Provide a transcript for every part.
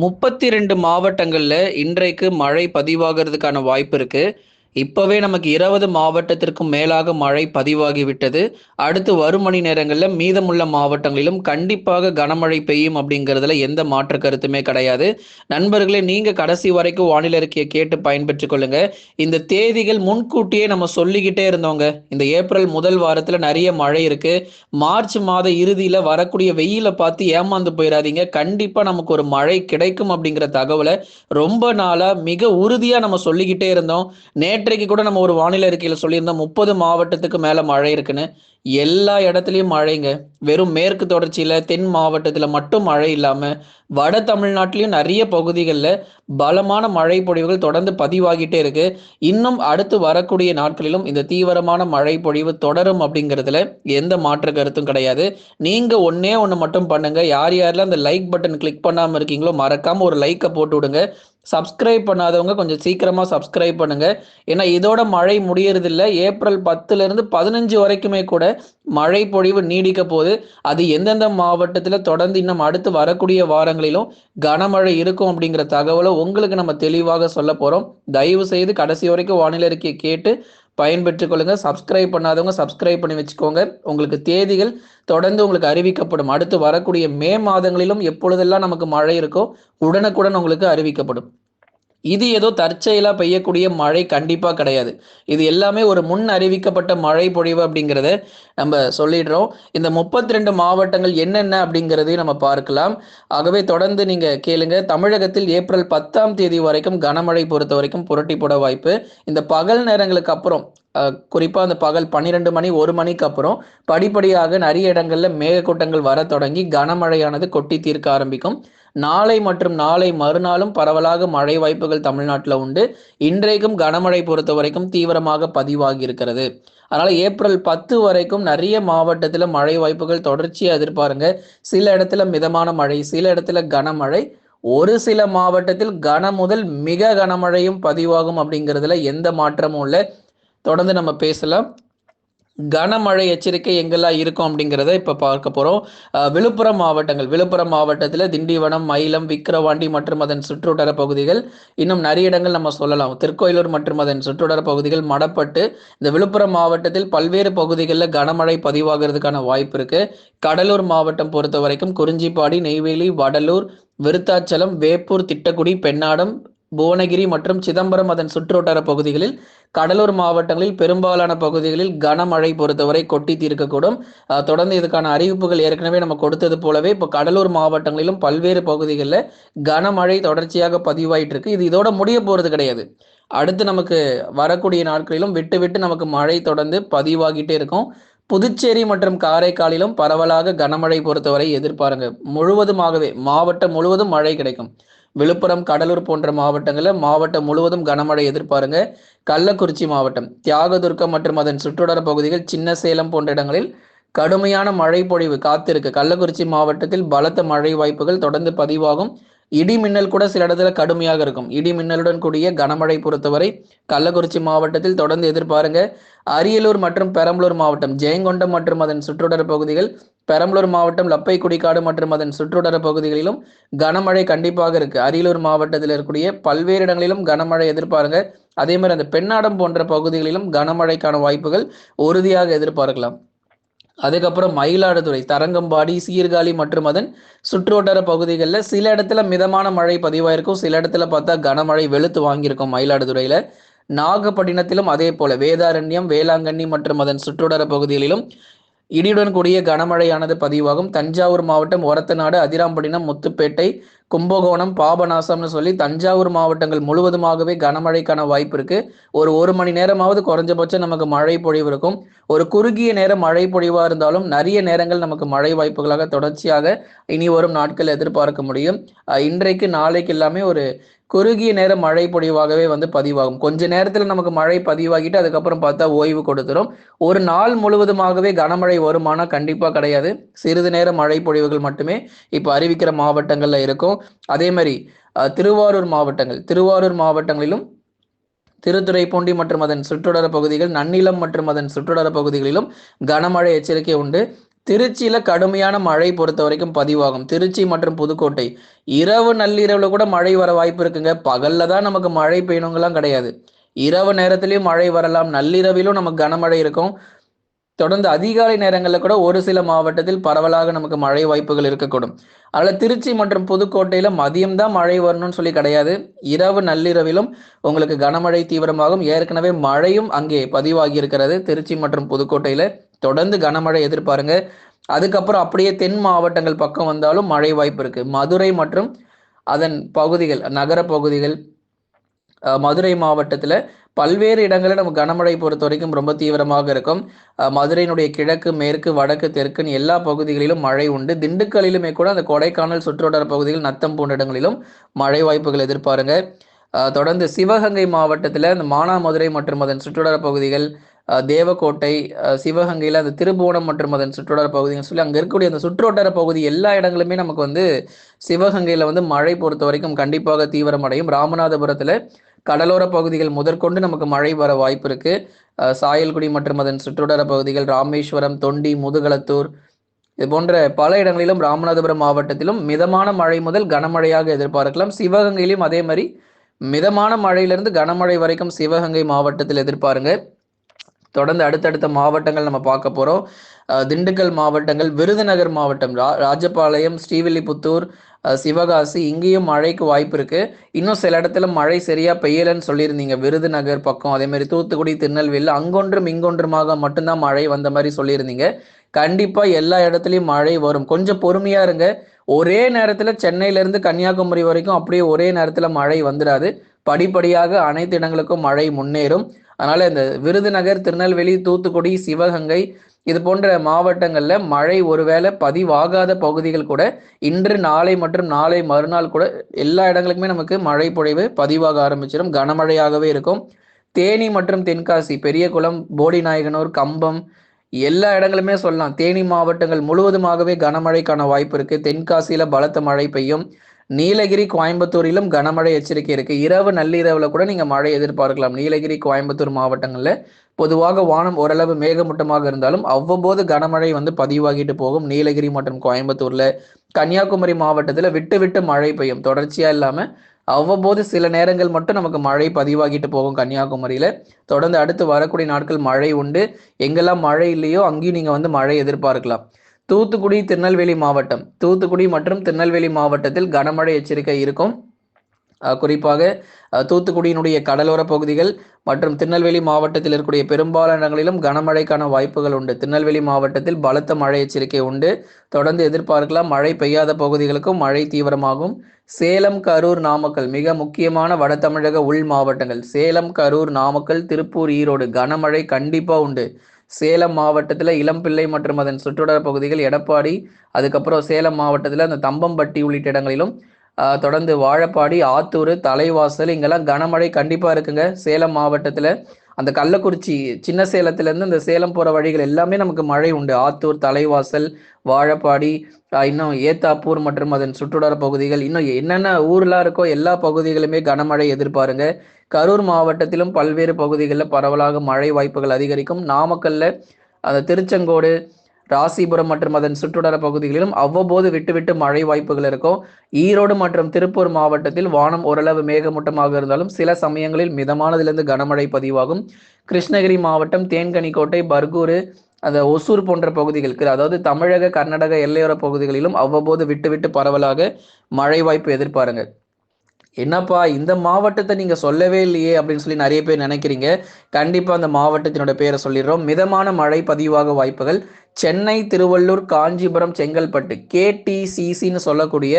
முப்பத்தி ரெண்டு மாவட்டங்களில் இன்றைக்கு மழை பதிவாகிறதுக்கான வாய்ப்பு இருக்குது இப்பவே நமக்கு 20 மாவட்டத்திற்கும் மேலாக மழை பதிவாகிவிட்டது. அடுத்து வரும் மணி நேரங்களில் மீதமுள்ள மாவட்டங்களிலும் கண்டிப்பாக கனமழை பெய்யும் அப்படிங்கிறதுல எந்த மாற்று கருத்துமே கிடையாது. நண்பர்களே நீங்க கடைசி வரைக்கும் வானிலை அறிக்கைய கேட்டு பயன்பெற்றுக் கொள்ளுங்க. இந்த தேதிகள் முன்கூட்டியே நம்ம சொல்லிக்கிட்டே இருந்தோங்க. இந்த ஏப்ரல் முதல் வாரத்துல நிறைய மழை இருக்கு. மார்ச் மாத இறுதியில வரக்கூடிய வெயில பார்த்து ஏமாந்து போயிடாதீங்க கண்டிப்பா நமக்கு ஒரு மழை கிடைக்கும் அப்படிங்கிற தகவலை ரொம்ப நாளா மிக உறுதியா நம்ம சொல்லிக்கிட்டே இருந்தோம். நேற்றைக்கு கூட நம்ம ஒரு வானிலை அறிக்கையில சொல்லியிருந்தோம் 30 மாவட்டத்துக்கு மேல மழை இருக்குன்னு. எல்லா இடத்துலயும் மழைங்க. வெறும் மேற்கு தொடர்ச்சியில, தென் மாவட்டத்துல மட்டும் மழை இல்லாம, வட தமிழ்நாட்டிலயும் நிறைய பகுதிகளில் பலமான மழை பொழிவுகள் தொடர்ந்து பதிவாகிட்டே இருக்கு. இன்னும் அடுத்து வரக்கூடிய நாட்களிலும் இந்த தீவிரமான மழை பொழிவு தொடரும் அப்படிங்கிறதுல எந்த மாற்று கருத்தும் கிடையாது. நீங்க ஒன்னே ஒன்று மட்டும் பண்ணுங்க. யார் யாரெல்லாம் அந்த லைக் பட்டன் கிளிக் பண்ணாம இருக்கீங்களோ, மறக்காம ஒரு லைக்கை போட்டு விடுங்க. சப்ஸ்கிரைப் பண்ணாதவங்க கொஞ்சம் சீக்கிரமாக சப்ஸ்கிரைப் பண்ணுங்க. ஏன்னா இதோட மழை முடியறதில்ல. ஏப்ரல் 10லிருந்து 15 வரைக்குமே கூட மழை பொழிவு நீடிக்க போது. அது எந்தெந்த மாவட்டத்தில் தொடர்ந்து இன்னும் அடுத்து வரக்கூடிய வாரங்களிலும் கனமழை இருக்கும் அப்படிங்கிற தகவலை உங்களுக்கு நம்ம தெளிவாக சொல்ல போறோம். தயவு செய்து கடைசி வரைக்கும் வானிலை அறிக்கையை கேட்டு பயன்பெற்றுக் கொள்ளுங்க. சப்ஸ்கிரைப் பண்ணாதவங்க சப்ஸ்கிரைப் பண்ணி வச்சுக்கோங்க. உங்களுக்கு தேதிகள் தொடர்ந்து உங்களுக்கு அறிவிக்கப்படும். அடுத்து வரக்கூடிய மே மாதங்களிலும் எப்பொழுதெல்லாம் நமக்கு மழை இருக்கோ, உடனுக்குடன் உங்களுக்கு அறிவிக்கப்படும். இது ஏதோ தற்செயலாக பெய்யக்கூடிய மழை கண்டிப்பாக கிடையாது. இது எல்லாமே ஒரு முன் அறிவிக்கப்பட்ட மழை பொழிவு அப்படிங்கிறத நம்ம சொல்லிடுறோம். இந்த 32 மாவட்டங்கள் என்னென்ன அப்படிங்கிறதையும் நம்ம பார்க்கலாம். ஆகவே தொடர்ந்து நீங்கள் கேளுங்க. தமிழகத்தில் ஏப்ரல் 10ஆம் தேதி வரைக்கும் கனமழை பொறுத்தவரைக்கும் புரட்டி போட வாய்ப்பு. இந்த பகல் நேரங்களுக்கு அப்புறம் குறிப்பாக அந்த பகல் 12 மணி, ஒரு மணிக்கு அப்புறம் படிப்படியாக நிறைய இடங்களில் மேகக்கூட்டங்கள் வர தொடங்கி கனமழையானது கொட்டி தீர்க்க ஆரம்பிக்கும். நாளை மற்றும் நாளை மறுநாளும் பரவலாக மழை வாய்ப்புகள் தமிழ்நாட்டில் உண்டு. இன்றைக்கும் கனமழை பொறுத்த வரைக்கும் தீவிரமாக பதிவாகி இருக்கிறது. அதனால் ஏப்ரல் 10 வரைக்கும் நிறைய மாவட்டத்தில் மழை வாய்ப்புகள் தொடர்ச்சியாக எதிர்பாருங்க. சில இடத்துல மிதமான மழை, சில இடத்துல கனமழை, ஒரு சில மாவட்டத்தில் கன முதல் மிக கனமழையும் பதிவாகும் அப்படிங்கிறதுல எந்த மாற்றமும் இல்லை தொடர்ந்து நம்ம பேசலாம். கனமழை எச்சரிக்கை எங்கெல்லாம் இருக்கும் அப்படிங்கிறத இப்போ பார்க்க போகிறோம் விழுப்புரம் மாவட்டங்கள் விழுப்புரம் மாவட்டத்தில் திண்டிவனம், மயிலம், விக்கிரவாண்டி மற்றும் அதன் சுற்றுவட்டார பகுதிகள். இன்னும் நிறைய இடங்கள் நம்ம சொல்லலாம். திருக்கோயிலூர் மற்றும் அதன் சுற்றுவட்டார பகுதிகள், மடப்பட்டு. இந்த விழுப்புரம் மாவட்டத்தில் பல்வேறு பகுதிகளில் கனமழை பதிவாகிறதுக்கான வாய்ப்பு இருக்குது கடலூர் மாவட்டம் பொறுத்த வரைக்கும் குறிஞ்சிப்பாடி, நெய்வேலி, வடலூர், விருத்தாச்சலம், வேப்பூர், திட்டக்குடி, பெண்ணாடம், புவனகிரி மற்றும் சிதம்பரம் அதன் சுற்றுவட்டார பகுதிகளில், கடலூர் மாவட்டங்களில் பெரும்பாலான பகுதிகளில் கனமழை பொறுத்தவரை கொட்டி தீர்க்கக்கூடும். தொடர்ந்து இதுக்கான அறிவிப்புகள் ஏற்கனவே நம்ம கொடுத்தது போலவே இப்போ கடலூர் மாவட்டங்களிலும் பல்வேறு பகுதிகளில் கனமழை தொடர்ச்சியாக பதிவாயிட்டு இருக்கு. இது இதோட முடிய போறது கிடையாது. அடுத்து நமக்கு வரக்கூடிய நாட்களிலும் விட்டு விட்டு நமக்கு மழை தொடர்ந்து பதிவாகிட்டே இருக்கும். புதுச்சேரி மற்றும் காரைக்காலிலும் பரவலாக கனமழை பொறுத்தவரை எதிர்பாருங்க. முழுவதுமாகவே மாவட்டம் முழுவதும் மழை கிடைக்கும். விழுப்புரம், கடலூர் போன்ற மாவட்டங்களில் மாவட்டம் முழுவதும் கனமழை எதிர்பாருங்க. கள்ளக்குறிச்சி மாவட்டம், தியாகதுர்க்கம் மற்றும் அதன் சுற்றுடர பகுதிகள், சின்ன சேலம் போன்ற இடங்களில் கடுமையான மழை பொழிவு காத்திருக்கு. கள்ளக்குறிச்சி மாவட்டத்தில் பலத்த மழை வாய்ப்புகள் தொடர்ந்து பதிவாகும். இடி மின்னல் கூட சில இடத்துல கடுமையாக இருக்கும். இடி மின்னலுடன் கூடிய கனமழை பொறுத்தவரை கள்ளக்குறிச்சி மாவட்டத்தில் தொடர்ந்து எதிர்பாருங்க. அரியலூர் மற்றும் பெரம்பலூர் மாவட்டம், ஜெயங்கொண்டம் மற்றும் அதன் சுற்றுடர பகுதிகள், பெரம்பலூர் மாவட்டம் லப்பை குடிக்காடு மற்றும் அதன் சுற்றுடர பகுதிகளிலும் கனமழை கண்டிப்பாக இருக்கு. அரியலூர் மாவட்டத்தில் இருக்கக்கூடிய பல்வேறு இடங்களிலும் கனமழை எதிர்பாருங்க. அதே மாதிரி அந்த பெண்ணாடம் போன்ற பகுதிகளிலும் கனமழைக்கான வாய்ப்புகள் உறுதியாக எதிர்பார்க்கலாம். அதுக்கப்புறம் மயிலாடுதுறை, தரங்கம்பாடி, சீர்காழி மற்றும் அதன் சுற்றுவட்டார பகுதிகளில் சில இடத்துல மிதமான மழை பதிவாயிருக்கும். சில இடத்துல பார்த்தா கனமழை வெளுத்து வாங்கியிருக்கும் மயிலாடுதுறையில. நாகப்பட்டினத்திலும் அதே போல வேதாரண்யம், வேளாங்கண்ணி மற்றும் அதன் சுற்றுவட்டார பகுதிகளிலும் இடியுடன் கூடிய கனமழையானது பதிவாகும். தஞ்சாவூர் மாவட்டம் ஒரத்தநாடு, அதிராம்பட்டினம், முத்துப்பேட்டை, கும்பகோணம், பாபநாசம்னு சொல்லி தஞ்சாவூர் மாவட்டங்கள் முழுவதுமாகவே கனமழைக்கான வாய்ப்பு இருக்கு. ஒரு ஒரு மணி நேரமாவது குறைஞ்சபட்சம் நமக்கு மழை பொழிவு இருக்கும். ஒரு குறுகிய நேரம் மழை பொழிவா இருந்தாலும் நிறைய நேரங்கள் நமக்கு மழை வாய்ப்புகளாக தொடர்ச்சியாக இனி வரும் நாட்கள் எதிர்பார்க்க முடியும். இன்றைக்கு, நாளைக்கு எல்லாமே ஒரு குறுகிய நேரம் மழை பொழிவாகவே வந்து பதிவாகும். கொஞ்ச நேரத்துல நமக்கு மழை பதிவாகிட்டு அதுக்கப்புறம் பார்த்தா ஓய்வு கொடுத்துரும். ஒரு நாள் முழுவதுமாகவே கனமழை வருமானா கண்டிப்பா கிடையாது. சிறிது நேரம் மழை பொழிவுகள் மட்டுமே இப்ப அறிவிக்கிற மாவட்டங்கள்ல இருக்கும். அதே மாதிரி திருவாரூர் மாவட்டங்கள் திருவாரூர் மாவட்டங்களிலும் திருத்துறைப்பூண்டி மற்றும் அதன் சுற்றுடர பகுதிகள், நன்னிலம் மற்றும் அதன் சுற்றுடர பகுதிகளிலும் கனமழை எச்சரிக்கை உண்டு. திருச்சியில கடுமையான மழை பொறுத்த வரைக்கும் பதிவாகும். திருச்சி மற்றும் புதுக்கோட்டை. இரவு நள்ளிரவுல கூட மழை வர வாய்ப்பு இருக்குங்க. பகல்ல தான் நமக்கு மழை பெய்யணுங்கெல்லாம் கிடையாது. இரவு நேரத்திலயும் மழை வரலாம். நள்ளிரவிலும் நமக்கு கனமழை இருக்கும். தொடர்ந்து அதிகாலை நேரங்களில் கூட ஒரு சில மாவட்டத்தில் பரவலாக நமக்கு மழை வாய்ப்புகள் இருக்கக்கூடும். அதில் திருச்சி மற்றும் புதுக்கோட்டையில் மதியம் தான் மழை வரணும்னு சொல்லி கிடையாது. இரவு நள்ளிரவிலும் உங்களுக்கு கனமழை தீவிரமாகும். ஏற்கனவே மழையும் அங்கே பதிவாகி இருக்கிறது. திருச்சி மற்றும் புதுக்கோட்டையில் தொடர்ந்து கனமழை எதிர்பாருங்க. அதுக்கப்புறம் அப்படியே தென் மாவட்டங்கள் பக்கம் வந்தாலும் மழை வாய்ப்பு இருக்கு. மதுரை மற்றும் அதன் பகுதிகள் நகர பகுதிகள் மதுரை மாவட்டத்தில் பல்வேறு இடங்களில் நம்ம கனமழை பொறுத்த வரைக்கும் ரொம்ப தீவிரமாக இருக்கும். மதுரையினுடைய கிழக்கு மேற்கு வடக்கு தெற்குன்னு எல்லா பகுதிகளிலும் மழை உண்டு. திண்டுக்கல்லிலுமே கூட அந்த கொடைக்கானல் சுற்றுவட்டார பகுதிகள் நத்தம் போன்ற இடங்களிலும் மழை வாய்ப்புகள் எதிர்பாருங்க. தொடர்ந்து சிவகங்கை மாவட்டத்தில் இந்த மானாமதுரை மற்றும் அதன் சுற்றுவட்டார பகுதிகள் தேவக்கோட்டை சிவகங்கையில் அந்த திருபுவனம் மற்றும் அதன் சுற்றுவட்டார பகுதிகள் சொல்லி அங்கே இருக்கக்கூடிய அந்த சுற்றுவட்டார பகுதி எல்லா இடங்களுமே நமக்கு வந்து சிவகங்கையில் வந்து மழை பொறுத்த வரைக்கும் கண்டிப்பாக தீவிரமடையும் ராமநாதபுரத்தில் கடலோர பகுதிகள் முதற்கொண்டு நமக்கு மழை வர வாய்ப்பு இருக்கு. சாயல்குடி மற்றும் அதன் சுற்றுவட்டார பகுதிகள் ராமேஸ்வரம் தொண்டி முதுகலத்தூர் இது போன்ற பல இடங்களிலும் ராமநாதபுரம் மாவட்டத்திலும் மிதமான மழை முதல் கனமழையாக எதிர்பார்க்கலாம். சிவகங்கையிலும் அதே மாதிரி மிதமான மழையிலிருந்து கனமழை வரைக்கும் சிவகங்கை மாவட்டத்தில் எதிர்பாருங்க. தொடர்ந்து அடுத்தடுத்த மாவட்டங்கள் நம்ம பார்க்க போறோம். திண்டுக்கல் மாவட்டங்கள் விருதுநகர் மாவட்டம் ரா ராஜபாளையம் ஸ்ரீவில்லிபுத்தூர் சிவகாசி இங்கேயும் மழைக்கு வாய்ப்பு இருக்கு. இன்னும் சில இடத்துல மழை சரியா பெய்யலன்னு சொல்லியிருந்தீங்க. விருதுநகர் பக்கம் அதே மாதிரி தூத்துக்குடி திருநெல்வேலி அங்கொன்றும் இங்கொன்றுமாக மட்டும்தான் மழை வந்த மாதிரி சொல்லியிருந்தீங்க. கண்டிப்பா எல்லா இடத்துலயும் மழை வரும். கொஞ்சம் பொறுமையா இருங்க. ஒரே நேரத்துல சென்னையில இருந்து கன்னியாகுமரி வரைக்கும் அப்படியே ஒரே நேரத்துல மழை வந்துடாது. படிப்படியாக அனைத்து இடங்களுக்கும் மழை முன்னேறும். அதனால இந்த விருதுநகர் திருநெல்வேலி தூத்துக்குடி சிவகங்கை இது போன்ற மாவட்டங்கள்ல மழை ஒருவேளை பதிவாகாத பகுதிகள் கூட இன்று நாளை மற்றும் நாளை மறுநாள் கூட எல்லா இடங்களுக்குமே நமக்கு மழை பொழிவு பதிவாக ஆரம்பிச்சிடும். கனமழையாகவே இருக்கும். தேனி மற்றும் தென்காசி பெரியகுளம் போடிநாயகனூர் கம்பம் எல்லா இடங்களுமே சொல்லலாம். தேனி மாவட்டங்கள் முழுவதுமாகவே கனமழைக்கான வாய்ப்பு இருக்கு. தென்காசியில பலத்த மழை பெய்யும். நீலகிரி கோயம்புத்தூரிலும் கனமழை எச்சரிக்கை இருக்கு. இரவு நள்ளிரவுல கூட நீங்க மழை எதிர்பார்க்கலாம். நீலகிரி கோயம்புத்தூர் மாவட்டங்கள்ல பொதுவாக வானம் ஓரளவு மேகமூட்டமாக இருந்தாலும் அவ்வப்போது கனமழை வந்து பதிவாகிட்டு போகும். நீலகிரி மற்றும் கோயம்புத்தூர்ல கன்னியாகுமரி மாவட்டத்துல விட்டு விட்டு மழை பெய்யும். தொடர்ச்சியா இல்லாம அவ்வப்போது சில நேரங்கள் மட்டும் நமக்கு மழை பதிவாகிட்டு போகும் கன்னியாகுமரியில. தொடர்ந்து அடுத்து வரக்கூடிய நாட்கள் மழை உண்டு. எங்கெல்லாம் மழை இல்லையோ அங்கேயும் நீங்க வந்து மழை எதிர்பார்க்கலாம். தூத்துக்குடி திருநெல்வேலி மாவட்டம். தூத்துக்குடி மற்றும் திருநெல்வேலி மாவட்டத்தில் கனமழை எச்சரிக்கை இருக்கும். குறிப்பாக தூத்துக்குடியினுடைய கடலோர பகுதிகள் மற்றும் திருநெல்வேலி மாவட்டத்தில் இருக்கக்கூடிய பெரும்பாலான இடங்களிலும் கனமழைக்கான வாய்ப்புகள் உண்டு. திருநெல்வேலி மாவட்டத்தில் பலத்த மழை எச்சரிக்கை உண்டு. தொடர்ந்து எதிர்பார்க்கலாம் மழை பெய்யாத பகுதிகளுக்கும் மழை தீவிரமாகும். சேலம் கரூர் நாமக்கல் மிக முக்கியமான வட தமிழக உள் மாவட்டங்கள். சேலம் கரூர் நாமக்கல் திருப்பூர் ஈரோடு கனமழை கண்டிப்பாக உண்டு. சேலம் மாவட்டத்தில் இளம்பிள்ளை மற்றும் அதன் சுற்றுவட்டார பகுதிகள் எடப்பாடி அதுக்கப்புறம் சேலம் மாவட்டத்தில் அந்த தம்பம்பட்டி உள்ளிட்ட இடங்களிலும் தொடர்ந்து வாழப்பாடி ஆத்தூர் தலைவாசல் இங்கெல்லாம் கனமழை கண்டிப்பாக இருக்குங்க. சேலம் மாவட்டத்தில் அந்த கள்ளக்குறிச்சி சின்ன சேலத்துலேருந்து இந்த சேலம் போகிற வழிகள் எல்லாமே நமக்கு மழை உண்டு. ஆத்தூர் தலைவாசல் வாழப்பாடி இன்னும் ஏத்தாப்பூர் மற்றும் அதன் சுற்றுவட்டார பகுதிகள். இன்னும் என்னென்ன ஊர்லாம் இருக்கோ எல்லா பகுதிகளுமே கனமழை எதிர்பாருங்க. கரூர் மாவட்டத்திலும் பல்வேறு பகுதிகளில் பரவலாக மழை வாய்ப்புகள் அதிகரிக்கும். நாமக்கல்ல அந்த திருச்செங்கோடு ராசிபுரம் மற்றும் அதன் சுற்றுவட்டார பகுதிகளிலும் அவ்வப்போது விட்டுவிட்டு மழை வாய்ப்புகள் இருக்கும். ஈரோடு மற்றும் திருப்பூர் மாவட்டத்தில் வானம் ஓரளவு மேகமூட்டமாக இருந்தாலும் சில சமயங்களில் மிதமானதிலிருந்து கனமழை பதிவாகும். கிருஷ்ணகிரி மாவட்டம் தேன்கனிக்கோட்டை பர்கூர் அந்த ஒசூர் போன்ற பகுதிகளுக்கு அதாவது தமிழக கர்நாடக எல்லையோர பகுதிகளிலும் அவ்வப்போது விட்டுவிட்டு பரவலாக மழை வாய்ப்பு எதிர்பாருங்க. என்னப்பா இந்த மாவட்டத்தை நீங்க சொல்லவே இல்லையே அப்படின்னு சொல்லி நிறைய பேர் நினைக்கிறீங்க. கண்டிப்பா அந்த மாவட்டத்தினோட பேரை சொல்லிடுறோம். மிதமான மழை பதிவாக வாய்ப்புகள். சென்னை திருவள்ளூர் காஞ்சிபுரம் செங்கல்பட்டு. கேடிசிசின்னு சொல்லக்கூடிய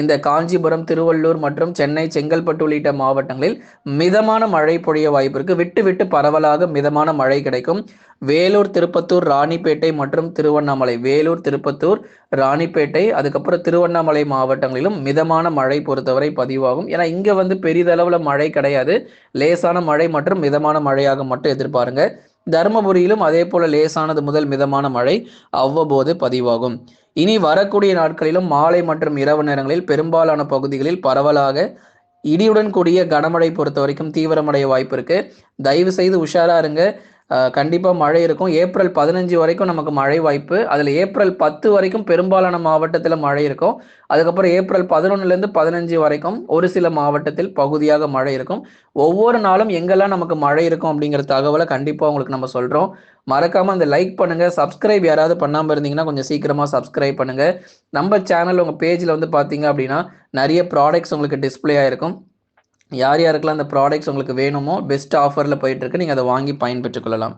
இந்த காஞ்சிபுரம் திருவள்ளூர் மற்றும் சென்னை செங்கல்பட்டு உள்ளிட்ட மாவட்டங்களில் மிதமான மழை பொழிய வாய்ப்பு இருக்கு. விட்டு விட்டு பரவலாக மிதமான மழை கிடைக்கும். வேலூர் திருப்பத்தூர் ராணிப்பேட்டை மற்றும் திருவண்ணாமலை. வேலூர் திருப்பத்தூர் ராணிப்பேட்டை அதுக்கப்புறம் திருவண்ணாமலை மாவட்டங்களிலும் மிதமான மழை பொறுத்தவரை பதிவாகும். ஏன்னா இங்க வந்து பெரிதளவுல மழை கிடையாது. லேசான மழை மற்றும் மிதமான மழையாக மட்டும் எதிர்பாருங்க. தருமபுரியிலும் அதே போல லேசானது முதல் மிதமான மழை அவ்வப்போது பதிவாகும். இனி வரக்கூடிய நாட்களிலும் மாலை மற்றும் இரவு நேரங்களில் பெரும்பாலான பகுதிகளில் பரவலாக இடியுடன் கூடிய கனமழை பொறுத்த வரைக்கும் தீவிரமடைய வாய்ப்பு இருக்கு. தயவு செய்து உஷாரா இருங்க. கண்டிப்பாக மழை இருக்கும். ஏப்ரல் பதினஞ்சு வரைக்கும் நமக்கு மழை வாய்ப்பு. அதில் ஏப்ரல் பத்து வரைக்கும் பெரும்பாலான மாவட்டத்தில் மழை இருக்கும். அதுக்கப்புறம் ஏப்ரல் பதினொன்னுலேருந்து பதினஞ்சு வரைக்கும் ஒரு சில மாவட்டத்தில் பகுதியாக மழை இருக்கும். ஒவ்வொரு நாளும் எங்கெல்லாம் நமக்கு மழை இருக்கும் அப்படிங்கிற தகவலை கண்டிப்பாக உங்களுக்கு நம்ம சொல்கிறோம் மறக்காமல் அந்த லைக் பண்ணுங்கள் சப்ஸ்கிரைப் யாராவது பண்ணாமல் இருந்தீங்கன்னா கொஞ்சம் சீக்கிரமாக சப்ஸ்கிரைப் பண்ணுங்கள் நம்ம சேனல் உங்கள் பேஜில் வந்து பார்த்தீங்க அப்படின்னா நிறைய ப்ராடக்ட்ஸ் உங்களுக்கு டிஸ்பிளே ஆகிருக்கும் யார் யாருக்கெல்லாம் அந்த ப்ராடக்ட்ஸ் உங்களுக்கு வேணுமோ பெஸ்ட் ஆஃபரில் போயிட்டுருக்கு நீங்கள் அதை வாங்கி பயன்பெற்றுக் கொள்ளலாம்.